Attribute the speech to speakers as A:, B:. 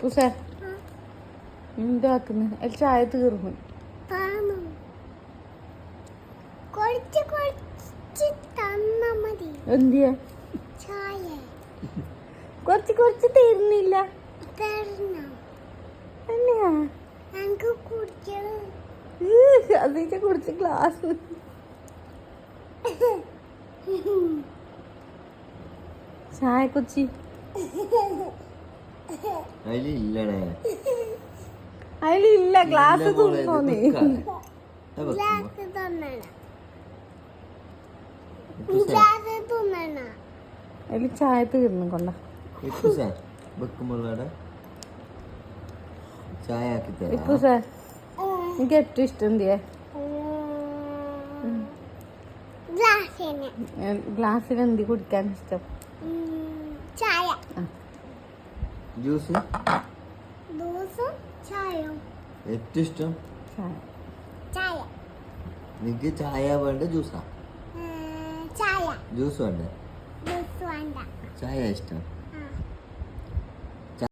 A: പൂസേ എന്താക്കുന്നു? അതിൽ ചായ തീർന്നു.
B: കൊറച്ച് കൊറച്ച്
A: എന്തിയാ? തീർന്നില്ല. അതിന്റെ കുറച്ച് ഗ്ലാസ് ചായ കൊച്ചി.
C: അതിലില്ലടേ.
A: അതിലില്ല ഗ്ലാസ് അതിൽ ചായ തീർന്നു എനിക്ക് ഏറ്റവും ഇഷ്ടം എന്തിയാ? ഗ്ലാസ്സിൽ എന്തി കുടിക്കാൻ ഇഷ്ടം?
B: ചായ.
C: ജ്യൂസ്?
B: ദിവസം ചായയും?
C: ഏറ്റവും ഇഷ്ടം?
A: ചായ.
B: ചായ.
C: നിനക്ക് ചായ വേണ്ട ജ്യൂസാ?
B: ചായ.
C: ജ്യൂസ് വേണ്ട?
B: ജ്യൂസ് വേണ്ട.
C: ചായ ഇഷ്ടം.